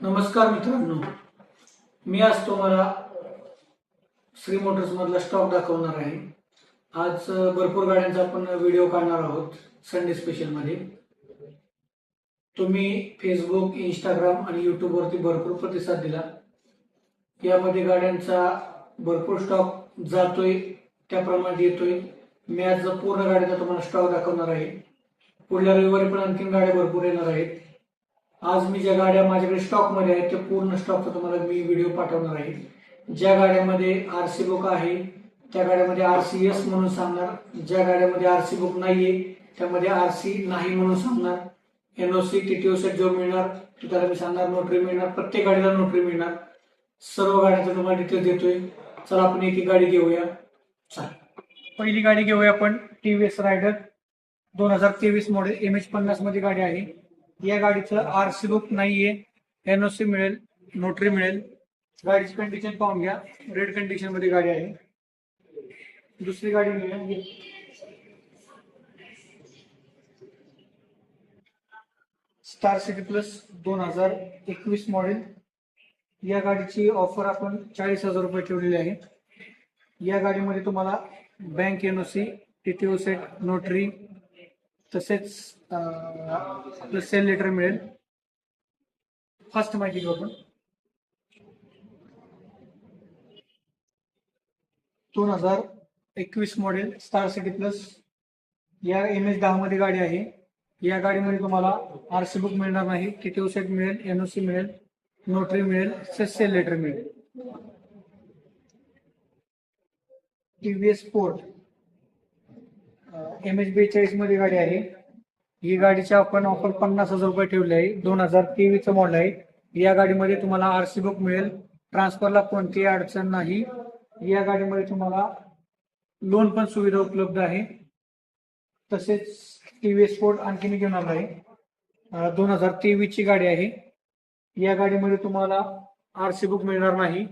नमस्कार मित्रांनो. मी आज तुम्हाला श्री मोटर्स मधला स्टॉक दाखवणार आहे. आज भरपूर गाड्यांचा आपण व्हिडिओ काढणार आहोत संडे स्पेशलमध्ये. तुम्ही फेसबुक इंस्टाग्राम आणि युट्यूब वरती भरपूर प्रतिसाद दिला. यामध्ये गाड्यांचा भरपूर स्टॉक जातोय त्याप्रमाणे येतोय. मी आज पूर्ण गाड्यांचा तुम्हाला स्टॉक दाखवणार आहे. पुढल्या रविवारी पण आणखीन गाड्या भरपूर येणार आहेत. आज मी ज्या गाड्या माझ्याकडे स्टॉकमध्ये आहेत त्या पूर्ण स्टॉकचा तुम्हाला मी व्हिडिओ पाठवणार आहे. ज्या गाड्यामध्ये आर सी बुक आहे त्या गाड्यामध्ये आर सी एस म्हणून सांगणार. ज्या गाड्यामध्ये आर सी बुक नाहीये त्यामध्ये आर सी नाही म्हणून सांगणार. एनओसी टीटीओ सेट जो मिळणार तो त्याला मी सांगणार. नोटरी मिळणार प्रत्येक गाडीला नोटरी मिळणार. सर्व गाड्यांचा तुम्हाला डिटेल देतोय. चला आपण एक एक गाडी घेऊया. चला. पहिली गाडी घेऊया आपण टीव्हीएस रायडर दोन हजार तेवीस मॉडेल एम एच पन्नासमध्ये गाडी आहे. या गाडीचं आरसी बुक नाहीये. एनओसी मिळेल नोटरी मिळेल. गाडीची कंडिशन पाहून घ्या. रेड कंडिशनमध्ये गाडी आहे. दुसरी गाडी मिळेल. स्टार सिटी प्लस दोन हजार एकवीस मॉडेल या गाडीची ऑफर आपण चाळीस हजार रुपये ठेवलेली आहे. या गाडीमध्ये तुम्हाला bank NOC TTO set notary तसेच आपलं सेल लेटर मिळेल. फर्स्ट माहिती घेऊ आपण. दोन हजार एकवीस मॉडेल स्टार सिटी प्लस या एम एच दहा मध्ये गाडी आहे. या गाडीमध्ये तुम्हाला आरसी बुक मिळणार नाही. टीटीओ सेट मिळेल एनओसी मिळेल नोटरी मिळेल सेल लेटर मिळेल. टीव्हीएस पोर्ट एम एच बेचाळीसमध्ये गाडी आहे. ही गाडीची आपण ऑफर पन्नास हजार रुपये ठेवली आहे. दोन हजार तेवीसचं मॉडेल आहे. या गाडीमध्ये तुम्हाला आरसी बुक मिळेल. ट्रान्सफरला कोणतीही अडचण नाही. या गाडीमध्ये तुम्हाला लोन पण सुविधा उपलब्ध आहे. तसेच टीव्हीएस स्पोर्ट आणखीन घेऊन आलो आहे. दोन हजार तेवीसची गाडी आहे. या गाडीमध्ये तुम्हाला आरसी बुक मिळणार नाही.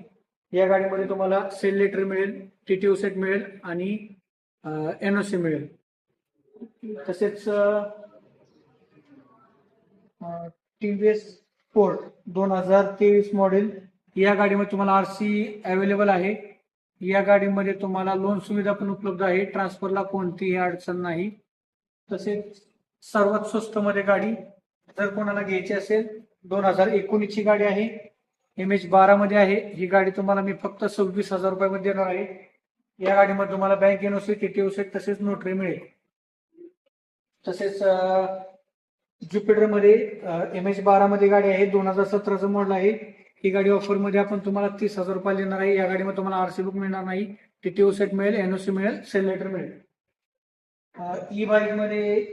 या गाडीमध्ये तुम्हाला सेल लेटर मिळेल टीटीओ सेट मिळेल आणि एनओसी मिळेल. तसेच टीव्हीएस फोर्ट दोन हजार तेवीस मॉडेल या गाडीमध्ये तुम्हाला आरसी अवेलेबल आहे. या गाडीमध्ये तुम्हाला लोन सुविधा पण उपलब्ध आहे. ट्रान्सफरला कोणतीही अडचण नाही. तसेच सर्वात स्वस्त मध्ये गाडी जर कोणाला घ्यायची असेल दोन हजार एकोणीसची गाडी आहे. एम एच बारा मध्ये आहे. ही गाडी तुम्हाला मी फक्त सव्वीस हजार रुपयामध्ये देणार आहे. या गाडीमध्ये तुम्हाला बँक एनओसी टीटी सेट तसेच नोटरी मिळेल. तसेच ज्युपिटरमध्ये एम एच बारा मध्ये गाडी आहे दोन हजार सतराचं मॉडेल आहे. ही गाडी ऑफरमध्ये आपण तुम्हाला तीस हजार रुपये देणार आहे. या गाडीमध्ये तुम्हाला आरसी बुक मिळणार नाही. टीटीओ सेट मिळेल एनओसी मिळेल सेल लेटर मिळेल. ई बाईकमध्ये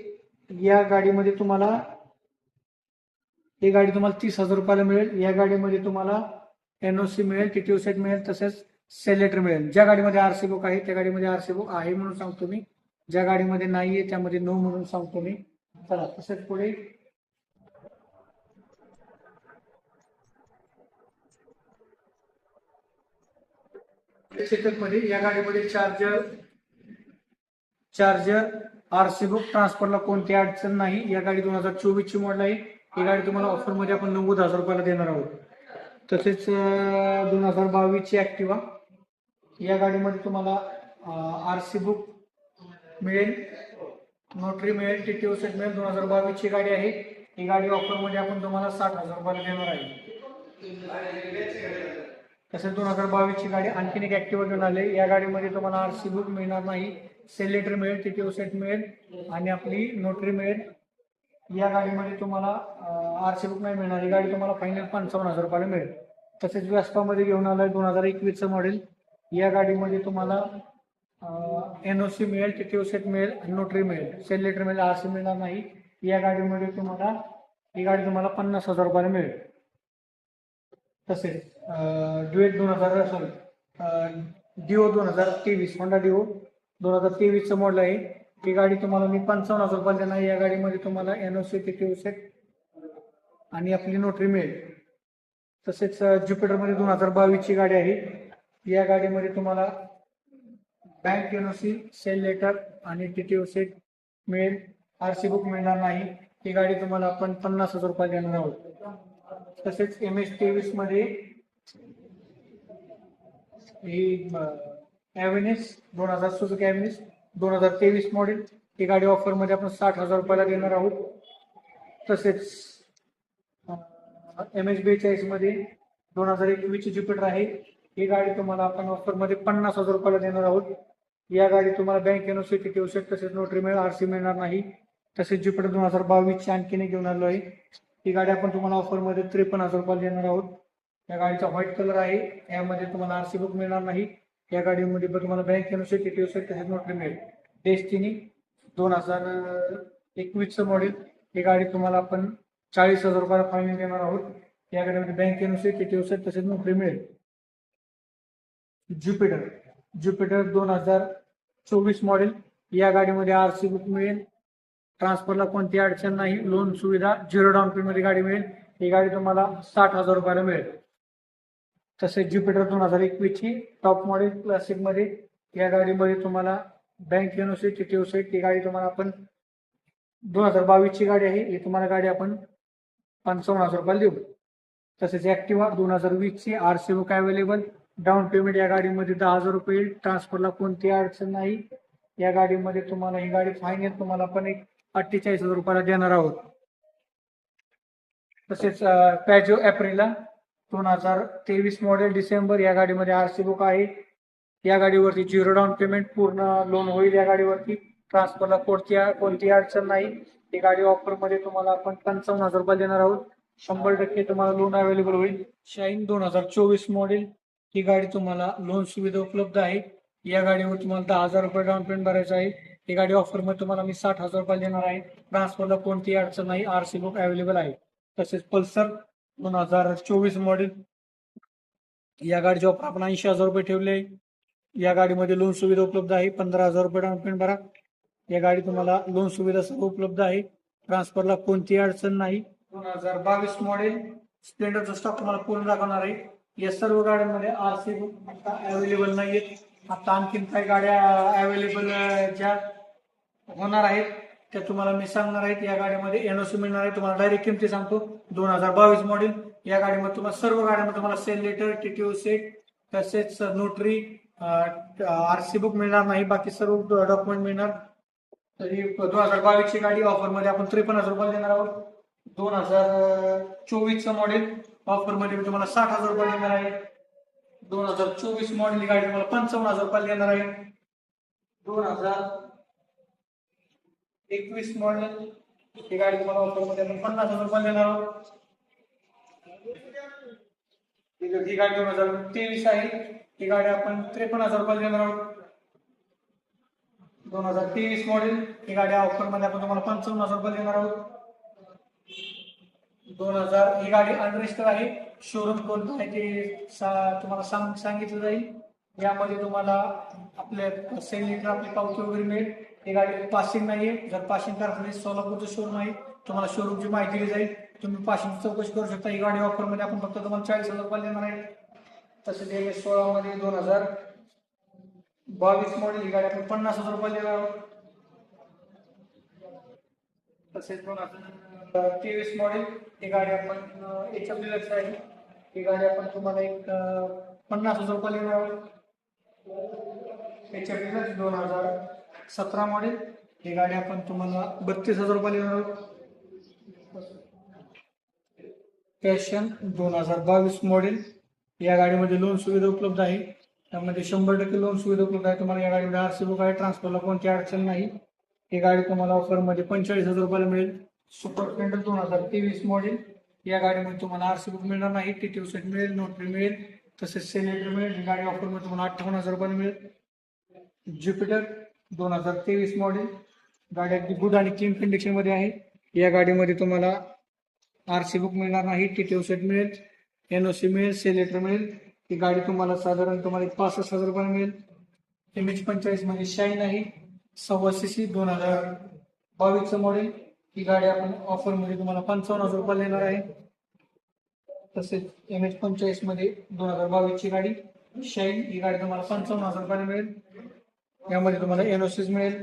या गाडीमध्ये तुम्हाला ही गाडी तुम्हाला तीस हजार रुपयाला मिळेल. या गाडीमध्ये तुम्हाला एनओसी मिळेल टीटीओ सेट मिळेल तसेच सेल लेटर मिळेल. ज्या गाडीमध्ये आरसी बुक आहे त्या गाडीमध्ये आरसी बुक आहे म्हणून सांगतो मी. ज्या गाडीमध्ये नाहीये त्यामध्ये नो म्हणून सांगतो मी. चला तसेच पुढे. मध्ये या गाडीमध्ये चार्जर चार्जर आरसी बुक ट्रान्सफरला कोणती अडचण नाही. या गाडी दोन हजार चोवीस ची मॉडेल आहे. ही गाडी तुम्हाला ऑफरमध्ये आपण नव्वद हजार रुपयाला देणार आहोत. तसेच दोन हजार बावीस ची ऍक्टिवा या गाडीमध्ये तुम्हाला आर सी बुक मिळेल. नोटरी मिळेल टी टीटीओ सेट मिळेल. दोन हजार बावीस ची गाडी आहे. ही गाडी ऑफरमध्ये आपण तुम्हाला साठ हजार रुपयाला देणार आहे. तसेच दोन हजार बावीस ची गाडी आणखीन एक ऍक्टिव्हा घेऊन आले. या गाडीमध्ये तुम्हाला आर सी बुक मिळणार नाही. सेल लेटर मिळेल टीटीओ सेट मिळेल आणि आपली नोटरी मिळेल. या गाडीमध्ये तुम्हाला आर सी बुक नाही मिळणार. ही गाडी तुम्हाला फायनल पंचावन्न हजार रुपयाला मिळेल. तसेच व्यासपामध्ये घेऊन आलं आहे दोन हजार एकवीसचं मॉडेल या गाडीमध्ये तुम्हाला एनओसी मिळेल टीटीओ सेट मिळेल आणि नोटरी मिळेल. सेल लेटर मिळेल आरसी मिळणार नाही. या गाडीमध्ये तुम्हाला ही गाडी तुम्हाला पन्नास हजार रुपयाला मिळेल. तसेच ड्युएट दोन हजार सॉरी डिओ दोन हजार तेवीस होंडा डिओ दोन हजार तेवीसचं मॉडेल आहे. ही गाडी तुम्हाला मी पंचावन्न हजार रुपयाला देणार. या गाडीमध्ये तुम्हाला एनओसी टीटीओ सेट आणि आपली नोटरी मिळेल. तसेच ज्युपिटरमध्ये दोन हजार बावीसची गाडी आहे. या गाडीमध्ये तुम्हाला बँक एनओसी सेल लेटर आणि टी टी सेट मिळेल. आर सी बुक मिळणार नाही. ही गाडी तुम्हाला आपण पन्नास हजार रुपये देणार आहोत. तसेच एम एच तेवीसमध्ये ही ॲव्हेनिस दोन हजार सुजुकी ॲव्हेनिस दोन हजार तेवीस मॉडेल ही गाडी ऑफरमध्ये आपण साठ हजार रुपयाला देणार आहोत. तसेच एम एच बेचाळीसमध्ये दोन हजार एकवीसची ज्युपिटर आहे. ही गाडी तुम्हाला आपण ऑफरमध्ये पन्नास हजार रुपयाला देणार आहोत. या गाडी तुम्हाला बँकेनं एनओसी टी शकते तसेच नोटरी मिळेल आरसी मिळणार नाही. तसेच ज्युपिटर दोन हजार बावीसची आणखीन घेऊन आलो आहे. ही गाडी आपण तुम्हाला ऑफरमध्ये त्रेपन्न हजार रुपयाला देणार आहोत. या गाडीचा व्हाईट कलर आहे. यामध्ये तुम्हाला आरसी बुक मिळणार नाही. या गाडीमध्ये पण तुम्हाला बँकेनं एनओसी टी शकते तसेच नोटरी मिळेल. डेस्टिनी दोन हजार एकवीसचं मॉडेल ही गाडी तुम्हाला आपण चाळीस हजार रुपयाला फायनल देणार आहोत. या गाडीमध्ये बँकेनुसार किती टी तसेच नोकरी मिळेल. ज्युपिटर. ज्युपिटर दोन हजार चोवीस मॉडेल या गाडीमध्ये आर सी बुक मिळेल. ट्रान्सफरला कोणती अडचण नाही. लोन सुविधा झिरो डाऊन पेमेंटमध्ये गाडी मिळेल. ही गाडी तुम्हाला साठ हजार रुपयाला मिळेल. तसेच ज्युपिटर दोन हजार एकवीसची टॉप मॉडेल क्लासिकमध्ये या गाडीमध्ये तुम्हाला बँक एनओसी टी सेट ती गाडी तुम्हाला आपण दोन हजार बावीसची गाडी आहे. ही तुम्हाला गाडी आपण पंचावन्न हजार रुपयाला देऊ. तसेच ॲक्टिवा दोन हजार वीसची R C book available down payment या गाडीमध्ये दहा हजार रुपये येईल. ट्रान्सफरला कोणती अडचण नाही. या गाडीमध्ये तुम्हाला ही गाडी फायनल तुम्हाला आपण एक अठ्ठेचाळीस हजार रुपयाला देणार आहोत. तसेच पॅजो एप्रिला दोन हजार तेवीस मॉडेल डिसेंबर या गाडीमध्ये आर सी बुक आहे. या गाडीवरती झिरो डाऊन पेमेंट पूर्ण लोन होईल या गाडीवरती. ट्रान्सफरला कोणती कोणती अडचण नाही. ही गाडी ऑफरमध्ये तुम्हाला आपण पंचावन्न हजार रुपये देणार आहोत. शंभर टक्के तुम्हाला लोन अवेलेबल होईल. शाईन दोन हजार चोवीस मॉडेल ही गाडी तुम्हाला लोन सुविधा उपलब्ध आहे. या गाडीवर तुम्हाला दहा हजार रुपये डाऊन पेमेंट भरायचं आहे. ही गाडी ऑफरमध्ये तुम्हाला मी साठ हजार रुपये देणार आहे. ट्रान्सफरला कोणतीही अडचण नाही. आर सी बुक अवेलेबल आहे. तसेच पल्सर दोन हजार चोवीस मॉडेल या गाडीचे ऑफर आपण ऐंशी हजार रुपये ठेवले आहे. या गाडीमध्ये लोन सुविधा उपलब्ध आहे. पंधरा हजार रुपये डाऊन पेमेंट भरा. या गाडी तुम्हाला लोन सुविधा सर्व उपलब्ध आहे. ट्रान्सफरला कोणतीही अडचण नाही. दोन हजार बावीस मॉडेल स्प्लेंडरचा स्टॉक तुम्हाला पूर्ण दाखवणार आहे? या सर्व गाड्यांमध्ये आर सी बुक आता अवेलेबल नाहीयेत. आता आणखीन काही गाड्या अवेलेबल ज्या होणार आहेत त्या तुम्हाला मी सांगणार आहेत या गाडीमध्ये एनओसी मिळणार आहे. तुम्हाला डायरेक्ट किमती सांगतो. दोन हजार बावीस मॉडेल या गाडीमध्ये तुम्हाला सर्व गाड्यांमध्ये तुम्हाला सेल लेटर टीटीओ सेट तसेच नोटरी आरसी बुक मिळणार नाही. बाकी सर्व डॉक्युमेंट मिळणार. तरी दोन हजार बावीसची गाडी ऑफरमध्ये आपण त्रेपन्न हजार रुपये देणार आहोत. दोन हजार चोवीसचं मॉडेल ऑफरमध्ये मी तुम्हाला साठ हजार रुपये देणार आहे. दोन हजार चोवीस मॉडेल गाडी तुम्हाला पंचावन्न हजार रुपये देणार आहे. दोन हजार एकवीस मॉडेल ही गाडी तुम्हाला ऑफरमध्ये आपण पन्नास हजार रुपये देणार आहोत. ही गाडी दोन हजार तेवीस आहे. ही गाडी आपण त्रेपन्न हजार रुपये देणार आहोत. दोन हजार तेवीस मॉडेल ही गाडी ऑफरमध्ये आपण तुम्हाला पंचावन्न हजार रुपये देणार आहोत. दोन हजार ही गाडी अनरजिस्टर आहे. शोरूम कोणतं आहे ते सा- तुम्हाला सांग सांगितलं जाईल. यामध्ये तुम्हाला आपल्या सेल लिटर आपली पावती वगैरे मिळेल. ही गाडी पासिंग आहे. जर पासिंग करायचं सोलापूरचं शोरूम आहे. तुम्हाला शोरूमची माहिती दिली जाईल. तुम्ही पासिंग चौकशी करू शकता. ही गाडी ऑफरमध्ये आपण फक्त तुम्हाला चाळीस हजार रुपये देणार आहे. तसेच एम एस सोळा मध्ये दोन हजार. बावीस मॉडेल ही गाडी आपण पन्नास हजार रुपये देणार आहोत. तसेच दोन हजार तेवीस मॉडेल ही गाडी आपण एच एफ डिलक्स आहे. ही गाडी आपण तुम्हाला एक पन्नास हजार रुपये देणार आहोत एच एफ डिलक्स दोन हजार सतरा मॉडेल ही गाडी आपण तुम्हाला बत्तीस हजार रुपये देणार आहोत पॅशन दोन हजार बावीस मॉडेल या गाडीमध्ये लोन सुविधा उपलब्ध आहे. त्यामध्ये शंभर टक्के लोन सुविधा उपलब्ध आहे. तुम्हाला या गाडीमध्ये आरसी बुक आहे ट्रान्सफरला कोणती अडचण नाही. ही गाडी तुम्हाला ऑफरमध्ये पंचेचाळीस हजार रुपयाला मिळेल. सुपर स्प्लेंडर दोन हजार तेवीस मॉडेल या गाडीमध्ये तुम्हाला आरसी बुक मिळणार नाही टी टी सेट मिळेल नोटरी मिळेल तसेच सिलेंडर मिळेल. ही गाडी ऑफरमध्ये तुम्हाला अठ्ठावन्न हजार रुपयाला मिळेल. ज्युपिटर दोन हजार तेवीस मॉडेल गाडी अगदी गुड आणि क्लीन कंडिशनमध्ये आहे. या गाडीमध्ये तुम्हाला आरसी बुक मिळणार नाही टी टी सेट मिळेल एनओसी मिळेल सेलेटर मिळेल. ही गाडी तुम्हाला साधारण तुम्हाला एक पासष्ट हजार रुपयाला मिळेल. एम एच पंचेचाळीसमध्ये शाईन आहे. सव्वा सी सी दोन हजार बावीसचं मॉडेल ही गाडी आपण ऑफरमध्ये तुम्हाला पंचावन्न हजार रुपयाला देणार आहे. तसेच एम एच पंचेचाळीसमध्ये दोन हजार बावीसची गाडी. शाईन ही गाडी तुम्हाला पंचावन्न हजार रुपयाला मिळेल. यामध्ये तुम्हाला एनओसीस मिळेल.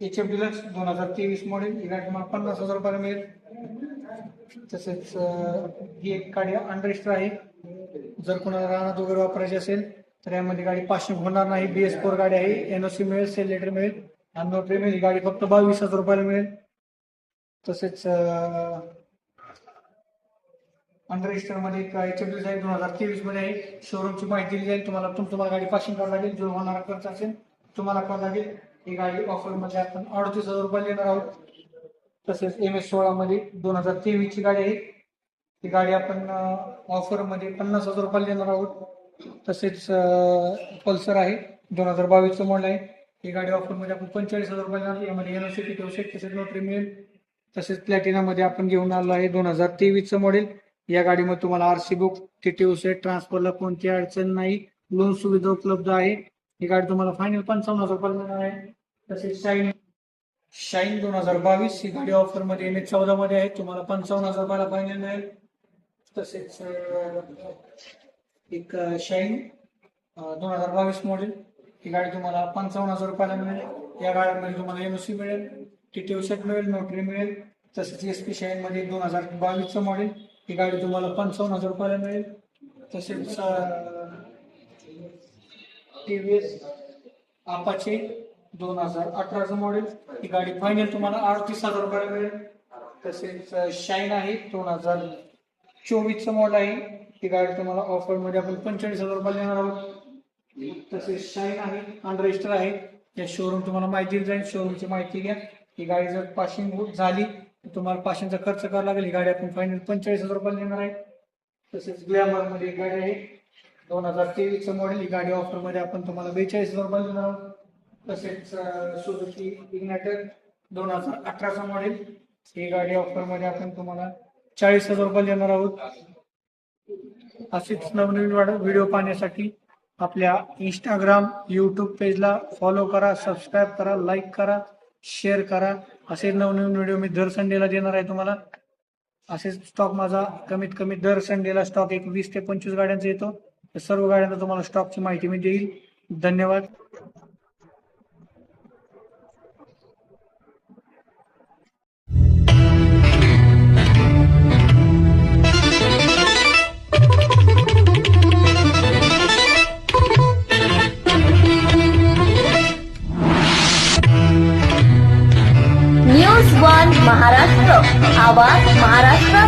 एच एफ डिलक्स दोन हजार तेवीस मॉडेल ही गाडी तुम्हाला पन्नास हजार रुपयाला मिळेल. तसेच ही एक गाडी अंडरस्टर आहे. जर कोणाला राहणार वगैरे वापरायची असेल तर यामध्ये गाडी पासिंग होणार नाही. बी एस फोर गाडी आहे. एनओसी मिळेल सेल लेटर मिळेल. आणि नोटरी मिळेल गाडी फक्त बावीस हजार रुपयाला मिळेल. तसेच अंडरमध्ये एक एच एफ आहे दोन हजार तेवीसमध्ये आहे. शोरूमची माहिती दिली जाईल. तुम्हाला तुम तुम्हाला गाडी पासिंग करावं लागेल. जो होणारा खर्च असेल तुम्हाला करावं लागेल. ही गाडी ऑफरमध्ये आपण अडतीस हजार रुपये देणार आहोत. तसेच एम एस सोळा मध्ये दोन हजार तेवीस ची गाडी आहे. ही गाडी आपण ऑफरमध्ये पन्नास हजार रुपयाला देणार आहोत. तसेच पल्सर आहे दोन हजार बावीसचं मॉडेल आहे. ही गाडी ऑफरमध्ये आपण पंचेचाळीस हजार रुपये देणार यामध्ये एनओसी टी तसेच नोटरी मिळेल. तसेच प्लॅटिनामध्ये आपण घेऊन आलो आहे दोन हजार तेवीसचं मॉडेल या गाडीमध्ये तुम्हाला R C book TTO set ट्रान्सफरला कोणती अडचण नाही. लोन सुविधा उपलब्ध आहे. ही गाडी तुम्हाला फायनल पंचावन्न हजार रुपयाला मिळणार आहे. तसेच शाईन शाईन दोन हजार बावीस ही गाडी ऑफरमध्ये एम एच चौदा मध्ये आहे. तुम्हाला पंचावन्न हजार रुपयाला फायनल मिळेल. तसेच एक शाईन दोन हजार बावीस मॉडेल ही गाडी तुम्हाला पंचावन्न हजार रुपयाला मिळेल. या गाड्यांमध्ये तुम्हाला एम सी मिळेल टीटीओ सेट मिळेल नोटरी मिळेल तसेच एस पी शाईनमध्ये दोन हजार बावीसचं मॉडेल ही गाडी तुम्हाला पंचावन्न हजार रुपयाला मिळेल. तसेच टी व्ही एस आपाचे दोन हजार अठराचं मॉडेल ही गाडी फायनल तुम्हाला अडतीस हजार रुपयाला मिळेल. तसेच शाईन आहे दोन हजार चोवीसचं मॉडेल आहे. ती गाडी तुम्हाला ऑफरमध्ये आपण पंचेचाळीस हजार रुपयाला देणार आहोत. तसेच शाईन आहे अनरजिस्टर आहे. या शोरूम तुम्हाला माहिती दिली जाईल. शोरूमची माहिती घ्या. ही गाडी जर पासिंग झाली तर तुम्हाला पासिंगचा खर्च करावा लागेल. ही गाडी आपण फायनल पंचेचाळीस हजार रुपयाला देणार आहे. तसेच ग्लॅमरमध्ये एक गाडी आहे. दोन हजार तेवीसचं मॉडेल ही गाडी ऑफरमध्ये आपण तुम्हाला बेचाळीस हजार रुपयाला देणार आहोत. तसेच सुझुकी इग्नाटर दोन हजार अठराचं मॉडेल ही गाडी ऑफरमध्ये आपण तुम्हाला चाळीस हजार रुपये देणार आहोत. असेच नवनवीन व्हिडिओ पाहण्यासाठी आपल्या इंस्टाग्राम यूट्यूब पेजला फॉलो करा सबस्क्राईब करा लाईक करा शेअर करा. असे नवनवीन व्हिडिओ मी दर संडेला देणार आहे तुम्हाला. असेच स्टॉक माझा कमीत कमी दर संडेला स्टॉक एक वीस ते पंचवीस गाड्यांचा येतो. सर्व गाड्यांचा तुम्हाला स्टॉकची माहिती मी देईल. धन्यवाद. মহারাষ্ট্র আবার মহারাষ্ট্র।